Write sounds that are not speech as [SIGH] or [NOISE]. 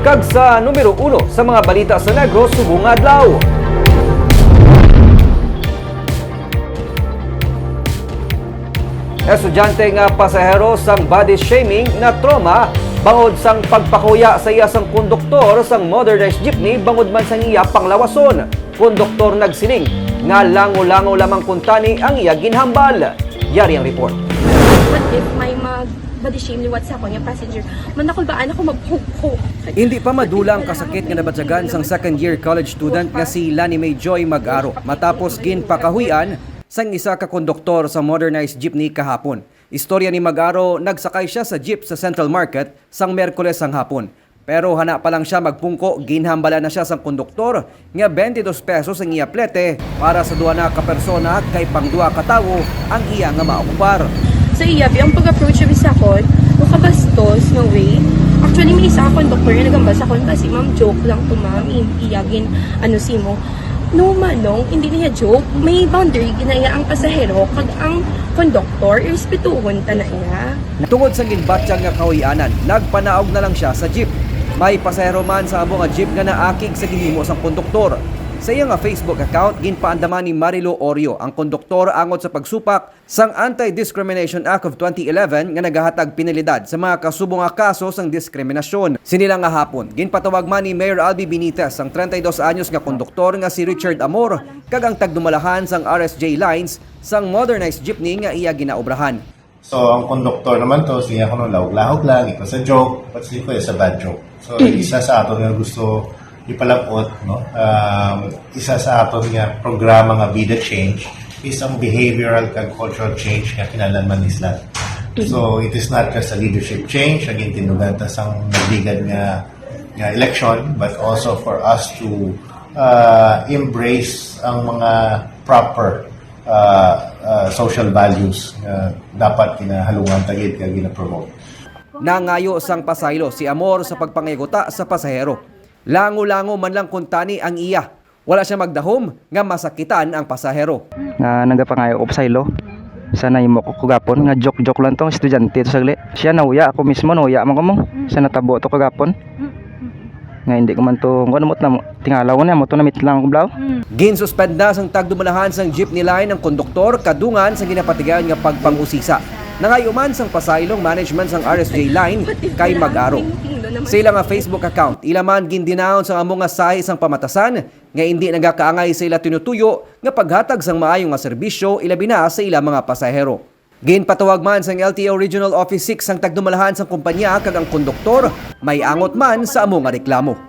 Kag sa numero uno sa mga balita sa Negros subong adlaw. Estudyante nga pasahero sang body shaming na trauma bangod sang pagpakuya sa iya sang konduktor sang modernized jeepney bangod man sang iya panglawason. Konduktor nagsiling nga lango-lango lamang kuntani ang iya ginhambal. Yari ang report. What if may mag body shame ni WhatsApp ang yung passenger? Manakol ba ako maghugho? Hindi pa madulang kasakit nga nabatyagan sang second year college student nga si Lani May Joy Mag-aro matapos ginpakahuyan sang isa ka konduktor sa modernized jeepney kahapon. Istorya ni Mag-aro, nagsakay siya sa jeep sa Central Market sang Merkules sang hapon. Pero hana pa lang siya magpungko, ginhambala na siya sang konduktor nga 22 pesos ang iya plete para sa duwa na ka persona kay pangduwa ka tawo ang iya nga maokupar. So iya, ang pag-approach yung isa ko, makabastos ng way. Actually, may isa akong doktor na nagambas ako kasi ma'am, joke lang to ma'am, iyagin, ano si mo. No manong, hindi niya joke. May boundary ginaya ang pasahero kag ang konduktor, irespetuhon ta na iya. Tungod sa ginbatsyang nga kahuyanan, nagpanaog na lang siya sa jeep. May pasahero man sa amo nga jeep nga naakig sa ginhimo sang konduktor. Sa iya nga Facebook account, ginpaandaman ni Marilo Orio ang konduktor angot sa pagsupak sang Anti-Discrimination Act of 2011 nga nagahatag pinilidad sa mga kasubong nga kaso sang diskriminasyon. Sinila nga hapon, ginpatawag man ni Mayor Albi Benitez ang 32 anyos nga konduktor nga si Richard Amor kag ang tagdumalahan sang RSJ Lines sang modernized jeepney nga iya ginaobrahan. So, ang konduktor naman to, siya ko nung lahog-lahog lang, ito sa joke, hindi ko sa bad joke. So, [CLEARS THROAT] isa sa ato nga gusto ipalapot, no? Um, isa sa ato nga programa nga The Change is ang behavioral kag cultural change nga kinahanglan isla. So, it is not just a leadership change, aging tinugan ta sang nagligad nga, nga election, but also for us to uh, embrace ang mga proper uh, uh, social values nga dapat kinahalungan tagid kag gina-promote. Nangayo sang pasaylo si Amor sa pagpangiguta sa pasahero. Lango-lango man lang kuntani ang iya. Wala siya magdahom nga masakitan ang pasahero. nga nagapangayo ko sa ilo. Sana imo ko kagapon nga joke-joke lang tong estudyante to sagli. Siya nauya ako mismo nauya man ko mo. Sa natabo to kagapon. Nga hindi ko man to kuno mo na mo tingalaw ko na mo to na lang ko blaw. Ginsuspend na sang tagdumalahan sang jeepney line ng konduktor kadungan sa ginapatigan nga pagpangusisa. Nangayuman sang pasaylong management sang RSJ line kay Mag-aro. Sa ilang nga Facebook account, ilaman gindinaon sang amo nga sahi sang pamatasan nga hindi nagakaangay sa ila tinutuyo nga paghatag sang maayong nga serbisyo ilabi na sa ilang mga pasahero. Ginpatawag man sang LTO Regional Office 6 sang tagdumalahan sang kumpanya kag ang konduktor may angot man sa amo nga reklamo.